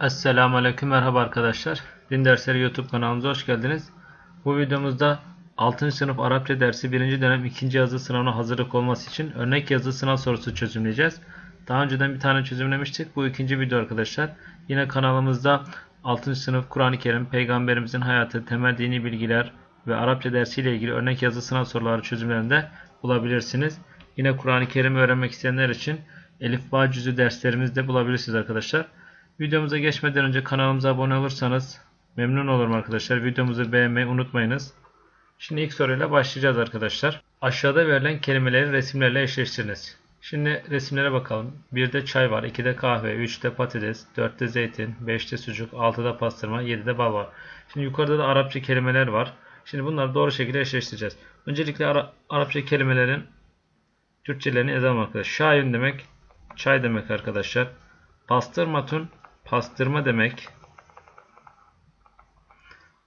Esselamu Aleyküm merhaba arkadaşlar. Din Dersleri YouTube kanalımıza hoş geldiniz. Bu videomuzda 6. sınıf Arapça dersi 1. dönem 2. yazı sınavına hazırlık olması için örnek yazı sınav sorusu çözümleyeceğiz. Daha önceden bir tane çözümlemiştik. Bu ikinci video arkadaşlar. Yine kanalımızda 6. sınıf Kur'an-ı Kerim, Peygamberimizin hayatı, temel dini bilgiler ve Arapça dersiyle ilgili örnek yazı sınav soruları çözümlerinde bulabilirsiniz. Yine Kur'an-ı Kerim öğrenmek isteyenler için Elif Bağ derslerimizde bulabilirsiniz arkadaşlar. Videomuza geçmeden önce kanalımıza abone olursanız memnun olurum arkadaşlar. Videomuzu beğenmeyi unutmayınız. Şimdi ilk soruyla başlayacağız arkadaşlar. Aşağıda verilen kelimeleri resimlerle eşleştiriniz. Şimdi resimlere bakalım. 1'de çay var, 2'de kahve, 3'te patates, 4'te zeytin, 5'te sucuk, 6'da pastırma, 7'de bal var. Şimdi yukarıda da Arapça kelimeler var. Şimdi bunları doğru şekilde eşleştireceğiz. Öncelikle Ara Arapça kelimelerin Türkçelerini yazalım arkadaşlar. Şayın demek çay demek arkadaşlar. Pastırmatun pastırma demek.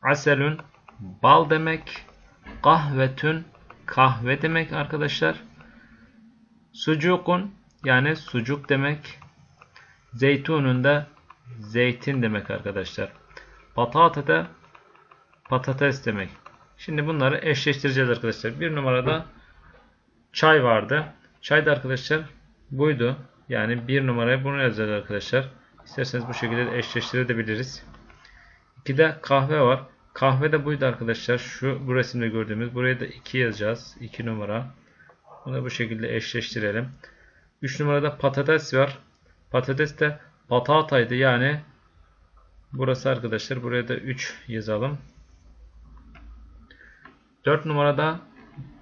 Aselün bal demek. Kahvetün kahve demek arkadaşlar. Sucukun yani sucuk demek. Zeytunun da zeytin demek arkadaşlar. Patata da patates demek. Şimdi bunları eşleştireceğiz arkadaşlar. Bir numarada çay vardı. Çay da arkadaşlar buydu. Yani bir numaraya bunu yazacağız arkadaşlar. İsterseniz bu şekilde eşleştirebiliriz. 2'de kahve var. Kahve de buydu arkadaşlar. Şu bu resimde gördüğümüz. Buraya da 2 yazacağız. 2 numara. Bunu bu şekilde eşleştirelim. 3 numarada patates var. Patates de patataydı. Yani burası arkadaşlar. Buraya da 3 yazalım. 4 numarada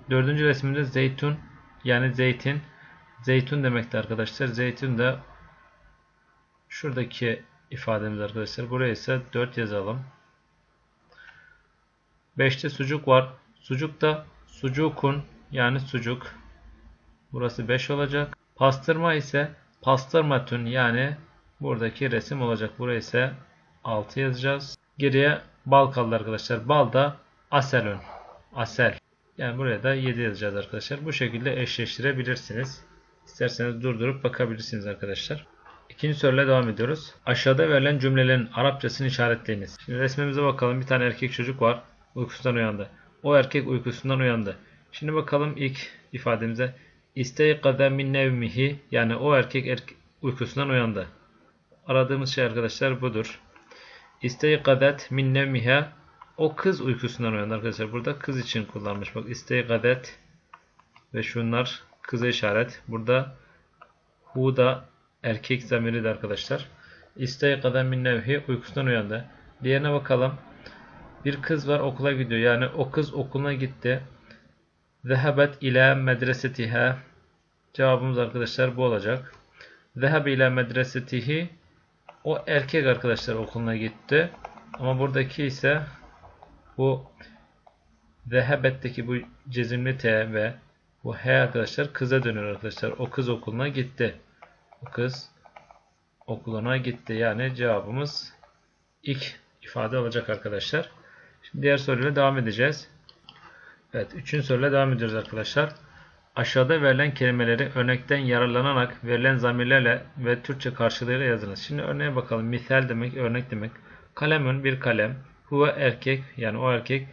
4. resimde zeytun yani zeytin. Zeytun demekti arkadaşlar. Zeytun da şuradaki ifademiz arkadaşlar. Buraya ise 4 yazalım. 5'te sucuk var. Sucuk da sucukun yani sucuk. Burası 5 olacak. Pastırma ise pastırmatun yani buradaki resim olacak. Buraya ise 6 yazacağız. Geriye bal kaldı arkadaşlar. Bal da aselun. Asel. Yani buraya da 7 yazacağız arkadaşlar. Bu şekilde eşleştirebilirsiniz. İsterseniz durdurup bakabilirsiniz arkadaşlar. İkinci soruyla devam ediyoruz. Aşağıda verilen cümlelerin Arapçasını işaretleyiniz. Şimdi resmimize bakalım. Bir tane erkek çocuk var. Uykusundan uyandı. O erkek uykusundan uyandı. Şimdi bakalım ilk ifademize. İsteyqaza min nevmihi yani o erkek erke uykusundan uyandı. Aradığımız şey arkadaşlar budur. İsteyqazat min nevmiha o kız uykusundan uyandı arkadaşlar. Burada kız için kullanmış. Bak isteyqazat ve şunlar kıza işaret. Burada hu da erkek zamiri de arkadaşlar. İsteyqaza min nevhi uykusundan uyandı. Diğerine bakalım. Bir kız var okula gidiyor. Yani o kız okuluna gitti. Zehebet ila medresetiha. Cevabımız arkadaşlar bu olacak. Zehebe ila medresetihi. O erkek arkadaşlar okuluna gitti. Ama buradaki ise bu Zehebet'teki bu cezimli T ve bu H arkadaşlar kıza dönüyor arkadaşlar. O kız okuluna gitti. Kız okuluna gitti. Yani cevabımız ilk ifade olacak arkadaşlar. Şimdi diğer soruyla devam edeceğiz. Evet, üçüncü soruyla devam ediyoruz arkadaşlar. Aşağıda verilen kelimeleri örnekten yararlanarak verilen zamirlerle ve Türkçe karşılığıyla yazınız. Şimdi örneğe bakalım. Misal demek, örnek demek. Kalemun bir kalem. Huve erkek yani o erkek.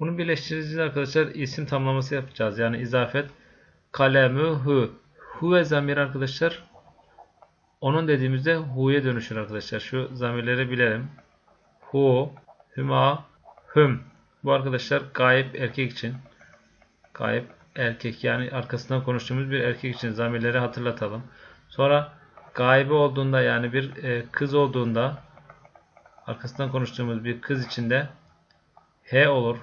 Bunu birleştireceğiz arkadaşlar. İsim tamlaması yapacağız. Yani izafet. Kalemü hu. Huve zamir arkadaşlar. Onun dediğimizde hu'ya dönüşür arkadaşlar. Şu zamirleri bilelim. Hu, hüma, hüm. Bu arkadaşlar gayip erkek için. Gayip erkek yani arkasından konuştuğumuz bir erkek için zamirleri hatırlatalım. Sonra gaybi olduğunda yani bir e, kız olduğunda arkasından konuştuğumuz bir kız içinde H olur.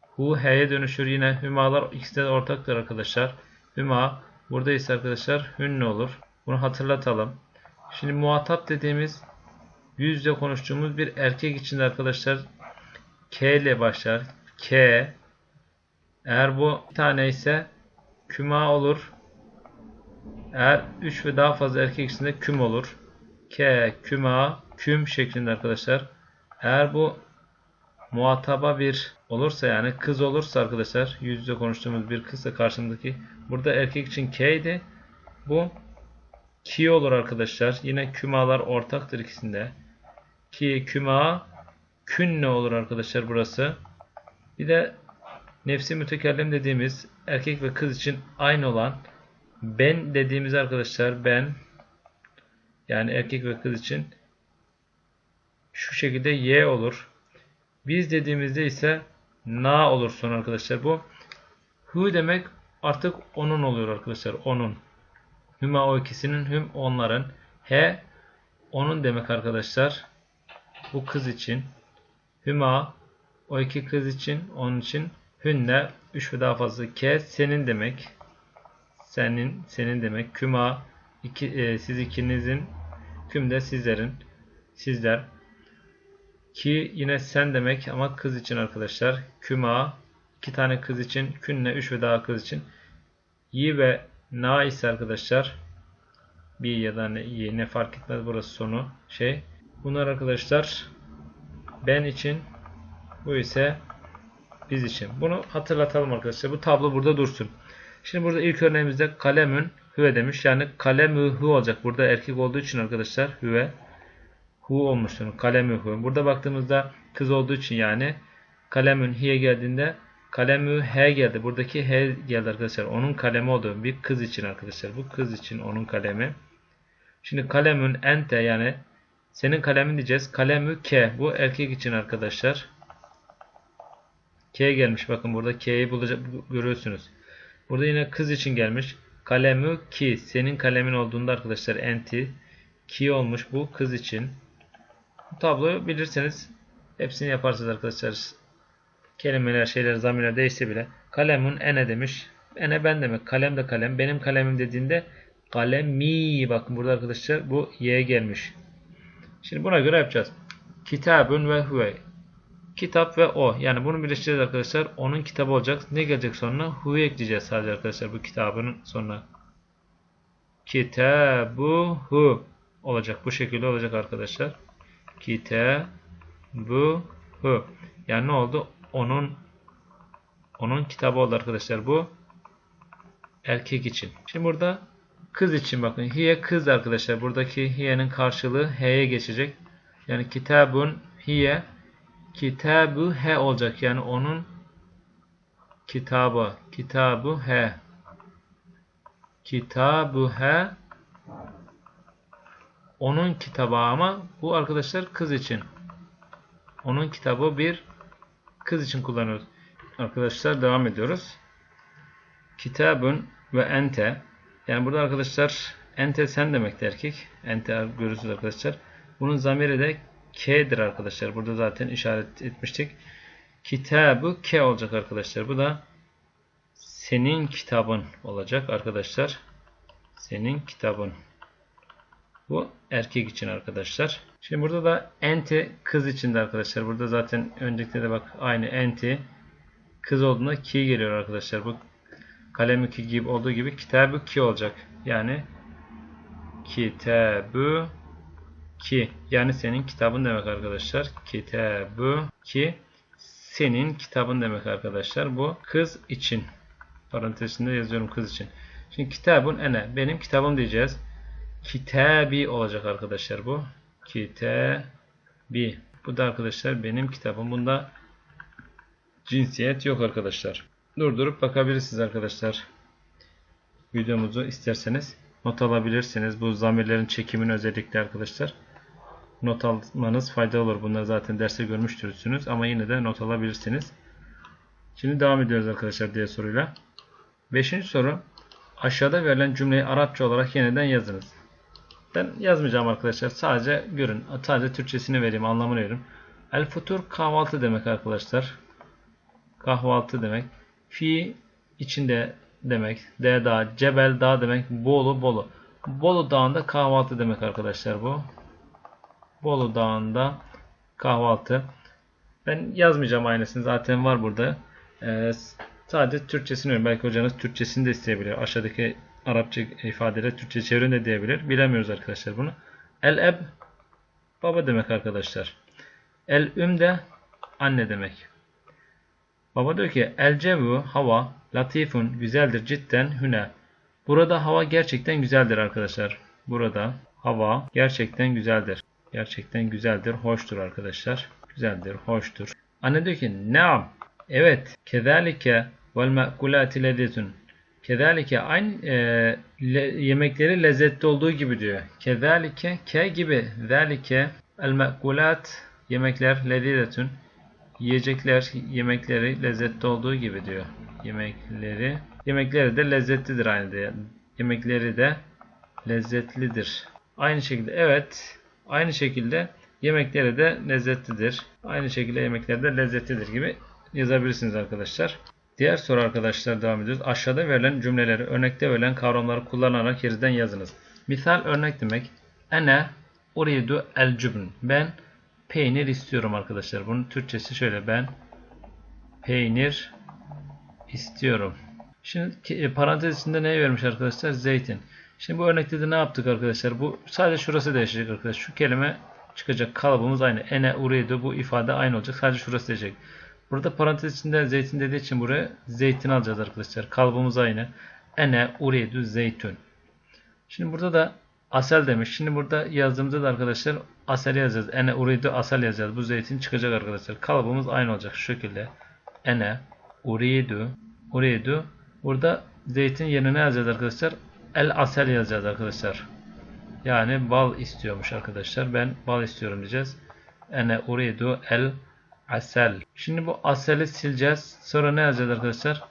Hu H'ye dönüşür. Yine hümalar ikisi de ortaktır arkadaşlar. Hüma burada ise arkadaşlar hünne olur. Bunu hatırlatalım. Şimdi muhatap dediğimiz yüzle konuştuğumuz bir erkek içinde arkadaşlar K ile başlar. K eğer bu bir tane ise küma olur. Eğer 3 ve daha fazla erkek içinde küm olur. K, küma, küm şeklinde arkadaşlar. Eğer bu muhataba bir olursa yani kız olursa arkadaşlar yüz yüze konuştuğumuz bir kızsa karşımdaki burada erkek için K idi. Bu ki olur arkadaşlar. Yine kümalar ortaktır ikisinde. Ki küma künne olur arkadaşlar burası. Bir de nefsi mütekellim dediğimiz erkek ve kız için aynı olan ben dediğimiz arkadaşlar ben yani erkek ve kız için şu şekilde y olur. Biz dediğimizde ise na olur son arkadaşlar bu. Hu demek artık onun oluyor arkadaşlar. Onun. Hüma o ikisinin hüm onların. He onun demek arkadaşlar. Bu kız için. Hüma o iki kız için onun için. Hünne üç ve daha fazla ke senin demek. Senin senin demek. Küma iki, e, siz ikinizin küm de sizlerin. Sizler. Ki yine sen demek ama kız için arkadaşlar. Küma iki tane kız için. Künne üç ve daha kız için. Yi ve na ise arkadaşlar bir ya da iyi, ne fark etmez burası sonu şey. Bunlar arkadaşlar ben için bu ise biz için. Bunu hatırlatalım arkadaşlar. Bu tablo burada dursun. Şimdi burada ilk örneğimizde kalemün hüve demiş. Yani kalemü hü olacak. Burada erkek olduğu için arkadaşlar hüve hu olmuştur. Kalemü hü. Burada baktığımızda kız olduğu için yani kalemün hiye geldiğinde kalemü he geldi. Buradaki he geldi arkadaşlar. Onun kalemi olduğu bir kız için arkadaşlar. Bu kız için onun kalemi. Şimdi kalemün ente yani senin kalemin diyeceğiz. Kalemü ke. Bu erkek için arkadaşlar. K gelmiş. Bakın burada K'yi bulacak görüyorsunuz. Burada yine kız için gelmiş. Kalemü ki. Senin kalemin olduğunda arkadaşlar enti. Ki olmuş bu kız için. Bu tabloyu bilirseniz hepsini yaparsınız arkadaşlar. Kelimeler, şeyler, zamirler değişse bile. Kalemun ene demiş. Ene ben demek. Kalem de kalem. Benim kalemim dediğinde kalemi. Bakın burada arkadaşlar bu y gelmiş. Şimdi buna göre yapacağız. Kitabun ve huve. Kitap ve o. Yani bunu birleştireceğiz arkadaşlar. Onun kitabı olacak. Ne gelecek sonra? Huve ekleyeceğiz sadece arkadaşlar bu kitabının sonuna. Kitabuhu olacak. Bu şekilde olacak arkadaşlar. Kitabuhu. Yani ne oldu? Onun onun kitabı oldu arkadaşlar bu. Erkek için. Şimdi burada kız için bakın. Hiye kız arkadaşlar. Buradaki hiye'nin karşılığı he'ye geçecek. Yani kitabun hiye kitabu he olacak. Yani onun kitabı. Kitabu he. Kitabu he. Onun kitabı ama bu arkadaşlar kız için. Onun kitabı bir kız için kullanıyoruz. Arkadaşlar devam ediyoruz. Kitabun ve ente. Yani burada arkadaşlar ente sen demekti erkek. Ente görürsünüz arkadaşlar. Bunun zamiri de K'dir arkadaşlar. Burada zaten işaret etmiştik. Kitabı K olacak arkadaşlar. Bu da senin kitabın olacak arkadaşlar. Senin kitabın. Bu erkek için arkadaşlar. Şimdi burada da enti kız için arkadaşlar. Burada zaten öncekte de bak aynı enti kız olduğunda ki geliyor arkadaşlar. Bu kalem ki gibi olduğu gibi kitabı ki olacak. Yani kitabı ki yani senin kitabın demek arkadaşlar. Kitabı ki senin kitabın demek arkadaşlar. Bu kız için. Parantezinde yazıyorum kız için. Şimdi kitabın ene. Benim kitabım diyeceğiz. Kitabi olacak arkadaşlar bu. Kitabi. Bu da arkadaşlar benim kitabım. Bunda cinsiyet yok arkadaşlar. Durdurup bakabilirsiniz arkadaşlar. Videomuzu isterseniz not alabilirsiniz. Bu zamirlerin çekimini özellikle arkadaşlar. Not almanız faydalı olur. Bunları zaten derste görmüştürsünüz. Ama yine de not alabilirsiniz. Şimdi devam ediyoruz arkadaşlar diye soruyla. Beşinci soru. Aşağıda verilen cümleyi Arapça olarak yeniden yazınız. Ben yazmayacağım arkadaşlar. Sadece görün. Sadece Türkçesini vereyim. Anlamını vereyim. El futur kahvaltı demek arkadaşlar. Kahvaltı demek. Fi içinde demek. D dağ, Cebel dağ demek. Bolu Bolu. Bolu dağında kahvaltı demek arkadaşlar bu. Bolu dağında kahvaltı. Ben yazmayacağım aynısını. Zaten var burada. Ee, sadece Türkçesini veriyorum. Belki hocanız Türkçesini de isteyebilir. Aşağıdaki Arapça ifadeyle Türkçe çevirin de diyebilir. Bilemiyoruz arkadaşlar bunu. El eb baba demek arkadaşlar. El üm de anne demek. Baba diyor ki el cevu hava latifun güzeldir cidden hüne. Burada hava gerçekten güzeldir arkadaşlar. Burada hava gerçekten güzeldir. Gerçekten güzeldir, hoştur arkadaşlar. Güzeldir, hoştur. Anne diyor ki Naam. Evet. Kezalike vel me'kulati lezzetun. Kezalike aynı e, le, yemekleri lezzetli olduğu gibi diyor. Kezalike ke gibi. Zalike el me'kulat yemekler lezzetun. Yiyecekler, yemekleri lezzetli olduğu gibi diyor. Yemekleri yemekleri de lezzetlidir aynı diyor. Yemekleri de lezzetlidir. Aynı şekilde evet. Aynı şekilde yemekleri de lezzetlidir. Aynı şekilde yemekleri de lezzetlidir gibi yazabilirsiniz arkadaşlar. Diğer soru arkadaşlar devam ediyoruz. Aşağıda verilen cümleleri örnekte verilen kavramları kullanarak yerden yazınız. Misal örnek demek. Ene uridu el cübn. Ben peynir istiyorum arkadaşlar. Bunun Türkçesi şöyle. Ben peynir istiyorum. Şimdi e, parantez içinde ne vermiş arkadaşlar? Zeytin. Şimdi bu örnekte de ne yaptık arkadaşlar? Bu sadece şurası değişecek arkadaşlar. Şu kelime çıkacak. Kalıbımız aynı. Ene uridu bu ifade aynı olacak. Sadece şurası değişecek. Burada parantez içinde zeytin dediği için buraya zeytin alacağız arkadaşlar. Kalıbımız aynı. Ene uridu zeytun. Şimdi burada da asel demiş. Şimdi burada yazdığımızda da arkadaşlar asel yazacağız. Ene uridu asel yazacağız. Bu zeytin çıkacak arkadaşlar. Kalıbımız aynı olacak. Şu şekilde. Ene uridu uridu. Burada zeytin yerine ne yazacağız arkadaşlar? El asel yazacağız arkadaşlar. Yani bal istiyormuş arkadaşlar. Ben bal istiyorum diyeceğiz. Ene uridu el asel. Şimdi bu aseli sileceğiz. Sonra ne yazacağız arkadaşlar?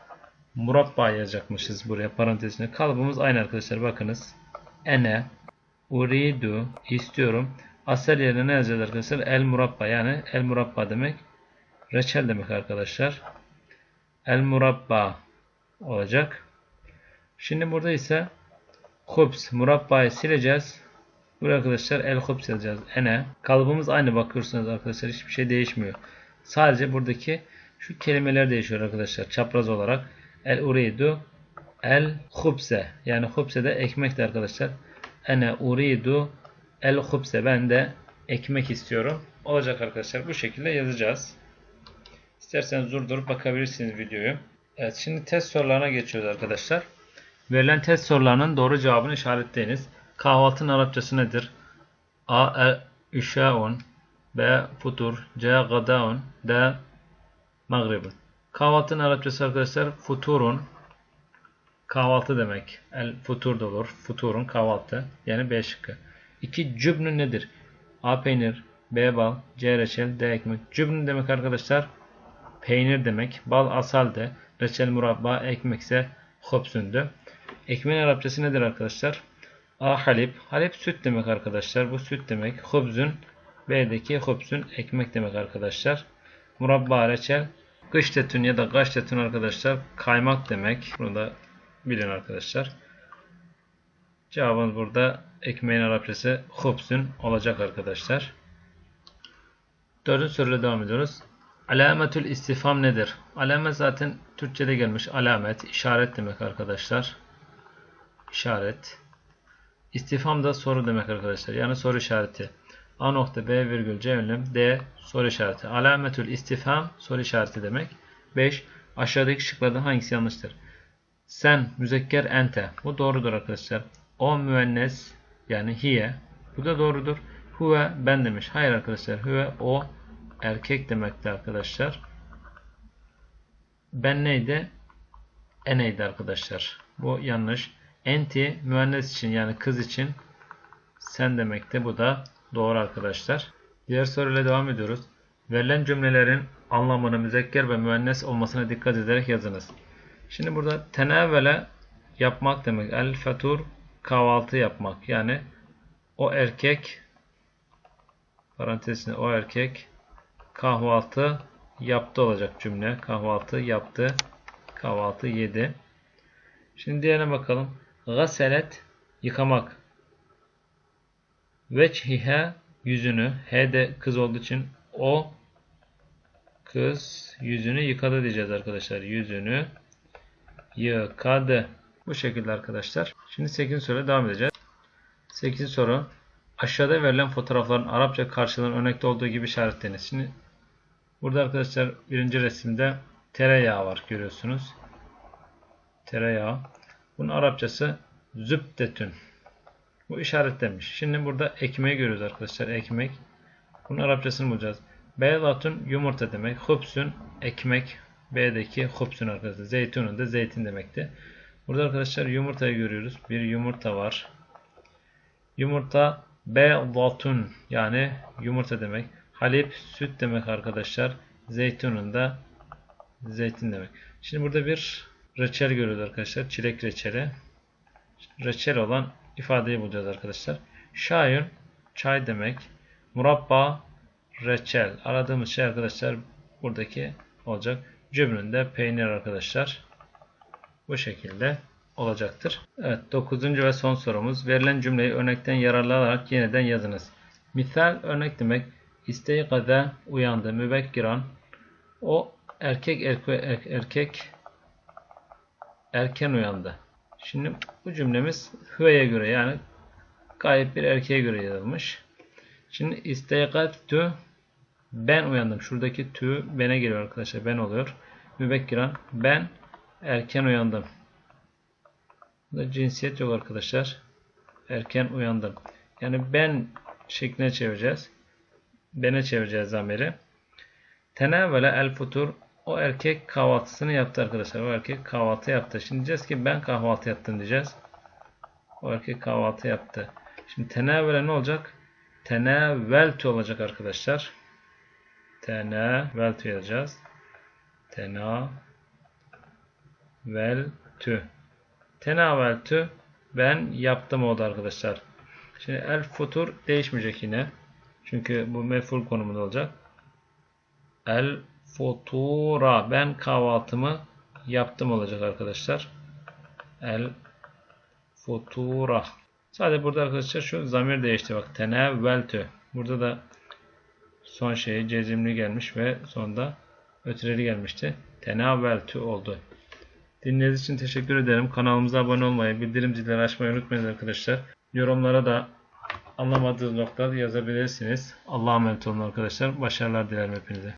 Murabba yazacakmışız buraya parantezine. Kalıbımız aynı arkadaşlar. Bakınız. Ene uridu istiyorum. Asel yerine ne yazacağız arkadaşlar? El murabba yani el murabba demek. Reçel demek arkadaşlar. El murabba olacak. Şimdi burada ise hubs murabbayı sileceğiz. Buraya arkadaşlar el hubs yazacağız. Ene. Kalıbımız aynı bakıyorsunuz arkadaşlar. Hiçbir şey değişmiyor. Sadece buradaki şu kelimeler değişiyor arkadaşlar. Çapraz olarak. El uridu el hubse. Yani hubse de ekmekti arkadaşlar. Ene uridu el hubse. Ben de ekmek istiyorum. Olacak arkadaşlar. Bu şekilde yazacağız. İsterseniz durdurup bakabilirsiniz videoyu. Evet şimdi test sorularına geçiyoruz arkadaşlar. Verilen test sorularının doğru cevabını işaretleyiniz. Kahvaltının Arapçası nedir? A. E, üşaun B. Futur C. Gadaun D. Maghribun Kahvaltının Arapçası arkadaşlar futurun kahvaltı demek. El futur da olur. Futurun kahvaltı. Yani B şıkkı. 2. Cübnü nedir? A. Peynir B. Bal C. Reçel D. Ekmek. Cübnü demek arkadaşlar peynir demek. Bal asal de. Reçel murabba ekmekse hopsündü. Ekmeğin Arapçası nedir arkadaşlar? A. Halip. Halip süt demek arkadaşlar. Bu süt demek. Hubzun B'deki hubzun ekmek demek arkadaşlar. Murabba reçel. Gıştetün ya da gaştetün arkadaşlar kaymak demek. Bunu da bilin arkadaşlar. Cevabımız burada ekmeğin Arapçası hubzun olacak arkadaşlar. Dördüncü soruyla devam ediyoruz. Alametül istifam nedir? Alamet zaten Türkçe'de gelmiş. Alamet, işaret demek arkadaşlar. İşaret. İstifam da soru demek arkadaşlar. Yani soru işareti. A nokta B virgül C ünlem D soru işareti. Alametül istifam soru işareti demek. 5. Aşağıdaki şıklardan hangisi yanlıştır? Sen müzekker ente. Bu doğrudur arkadaşlar. O müennes yani hiye. Bu da doğrudur. Huve ben demiş. Hayır arkadaşlar. Huve o erkek demekti arkadaşlar. Ben neydi? Eneydi arkadaşlar. Bu yanlış. Enti müennes için yani kız için sen demekti. Bu da doğru arkadaşlar. Diğer soruyla devam ediyoruz. Verilen cümlelerin anlamını müzekker ve müennes olmasına dikkat ederek yazınız. Şimdi burada tenevvele yapmak demek. El fetur kahvaltı yapmak. Yani o erkek parantezinde o erkek kahvaltı yaptı olacak cümle. Kahvaltı yaptı. Kahvaltı yedi. Şimdi diğerine bakalım. Gaselet yıkamak. Veçhihe yüzünü. H de kız olduğu için o kız yüzünü yıkadı diyeceğiz arkadaşlar. Yüzünü yıkadı. Bu şekilde arkadaşlar. Şimdi 8. soruya devam edeceğiz. 8. soru. Aşağıda verilen fotoğrafların Arapça karşılığının örnekte olduğu gibi işaretleniz. Şimdi burada arkadaşlar birinci resimde tereyağı var görüyorsunuz. Tereyağı. Bunun Arapçası zübdetün. Bu işaretlenmiş. Şimdi burada ekmeği görüyoruz arkadaşlar. Ekmek. Bunun Arapçasını bulacağız. Beylatun yumurta demek. Hubsün ekmek. B'deki hubsün arkadaşlar. Zeytunun da zeytin demekti. Burada arkadaşlar yumurtayı görüyoruz. Bir yumurta var. Yumurta beylatun yani yumurta demek. Halip süt demek arkadaşlar. Zeytunun da zeytin demek. Şimdi burada bir reçel görüyoruz arkadaşlar. Çilek reçeli. Reçel olan ifadeyi bulacağız arkadaşlar. Şayın çay demek. Murabba reçel. Aradığımız şey arkadaşlar buradaki olacak. Cübründe peynir arkadaşlar. Bu şekilde olacaktır. Evet 9. ve son sorumuz. Verilen cümleyi örnekten yararlanarak yeniden yazınız. Misal örnek demek. Kadar uyandı. Mübekkiran. O erkek erkek erkek erken uyandı. Şimdi bu cümlemiz hüveye göre yani gayet bir erkeğe göre yazılmış. Şimdi isteygatü ben uyandım. Şuradaki tü bene geliyor arkadaşlar. Ben oluyor. Mübekkiran ben erken uyandım. Burada cinsiyet yok arkadaşlar. Erken uyandım. Yani ben şekline çevireceğiz. Bene çevireceğiz zamiri. Tenevvele el futur o erkek kahvaltısını yaptı arkadaşlar. O erkek kahvaltı yaptı. Şimdi diyeceğiz ki ben kahvaltı yaptım diyeceğiz. O erkek kahvaltı yaptı. Şimdi tenevvele ne olacak? Tenevveltü olacak arkadaşlar. Tenevveltü yazacağız. Tenaveltü. Tenaveltü ben yaptım oldu arkadaşlar. Şimdi el futur değişmeyecek yine. Çünkü bu mef'ul konumunda olacak. El futura ben kahvaltımı yaptım olacak arkadaşlar. El futura. Sadece burada arkadaşlar şu zamir değişti bak. Tenevveltü. Burada da son şey cezimli gelmiş ve sonunda ötüreli gelmişti. Tenavveltü oldu. Dinlediğiniz için teşekkür ederim. Kanalımıza abone olmayı, bildirim zilleri açmayı unutmayın arkadaşlar. Yorumlara da anlamadığınız noktalar yazabilirsiniz. Allah'a emanet olun arkadaşlar. Başarılar dilerim hepinize.